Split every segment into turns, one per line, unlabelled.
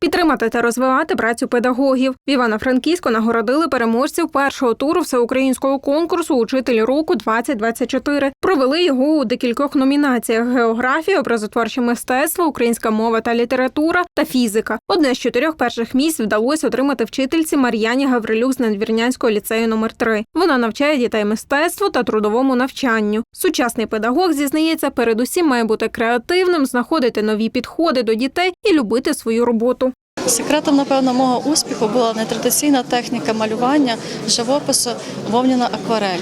Підтримати та розвивати працю педагогів. В Івано-Франківську нагородили переможців першого туру всеукраїнського конкурсу Учитель року 2024 Провели його у декількох номінаціях: географія, образотворче мистецтво, українська мова та література та фізика. Одне з чотирьох перших місць вдалося отримати вчительці Мар'яні Гаврилюк з Надвірнянського ліцею номер 3 Вона навчає дітей мистецтву та трудовому навчанню. Сучасний педагог зізнається, передусім має бути креативним, знаходити нові підходи до дітей і любити свою роботу.
Секретом, напевно, мого успіху була нетрадиційна техніка малювання, живопису, вовняна акварель.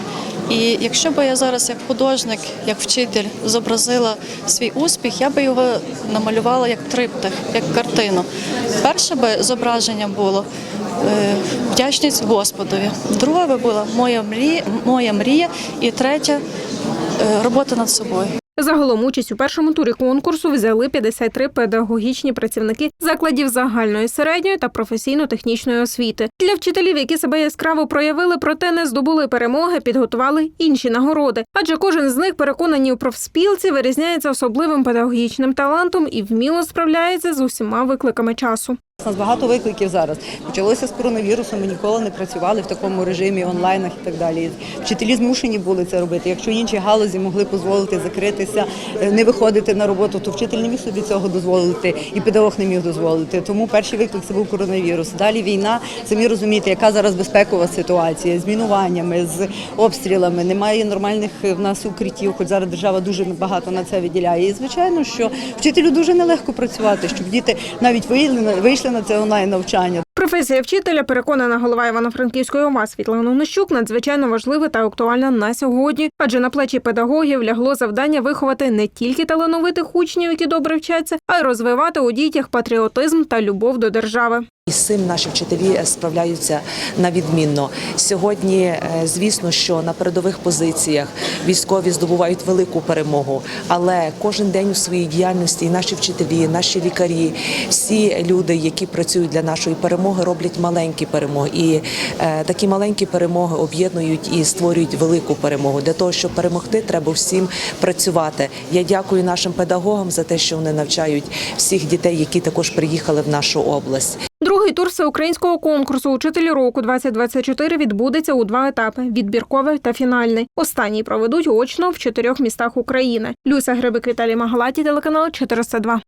І якщо б я зараз як художник, як вчитель зобразила свій успіх, я би його намалювала як триптих, як картину. Перше би зображення було е, вдячність Господові. Друге би була моя мрія, моя мрія. І третє е, робота над собою.
Загалом участь у першому турі конкурсу взяли 53 педагогічні працівники закладів загальної середньої та професійно-технічної освіти. Для вчителів, які себе яскраво проявили, проте не здобули перемоги, підготували інші нагороди. Адже кожен з них переконані у профспілці вирізняється особливим педагогічним талантом і вміло справляється з усіма викликами часу.
У нас багато викликів зараз. Почалося з коронавірусу. Ми ніколи не працювали в такому режимі онлайнах і так далі. Вчителі змушені були це робити. Якщо інші галузі могли дозволити закритися, е, не виходити на роботу, то вчитель не міг собі цього дозволити, і педагог не міг дозволити. Тому перший виклик це був коронавірус. Далі війна. Самі розумієте, яка зараз безпекова ситуація з мінуваннями, з обстрілами. Немає нормальних в нас укриттів, хоч зараз держава дуже багато на це виділяє. І звичайно, що вчителю дуже нелегко працювати, щоб діти навіть вийшли на- це онлайн навчання.
Професія вчителя, переконана голова Івано-Франківської ОВА Світлана Онищук, надзвичайно важлива та актуальна на сьогодні, адже на плечі педагогів лягло завдання виховати не тільки талановитих учнів, які добре вчаться, а й розвивати у дітях патріотизм та любов до держави.
І з цим наші вчителі справляються на відмінно. Сьогодні, е, звісно, що на передових позиціях військові здобувають велику перемогу, але кожен день у своїй діяльності і наші вчителі, наші лікарі, всі люди, які працюють для нашої перемоги, роблять маленькі перемоги. І е, такі маленькі перемоги об'єднують і створюють велику перемогу. Для того, щоб перемогти, треба всім працювати. Я дякую нашим педагогам за те, що вони навчають всіх дітей, які також приїхали в нашу область.
Другий тур всеукраїнського конкурсу Учителі року 2024 відбудеться у два етапи: відбірковий та фінальний. Останній проведуть очно в чотирьох містах України. Люся Грибик Віталій Магалаті, телеканал 402.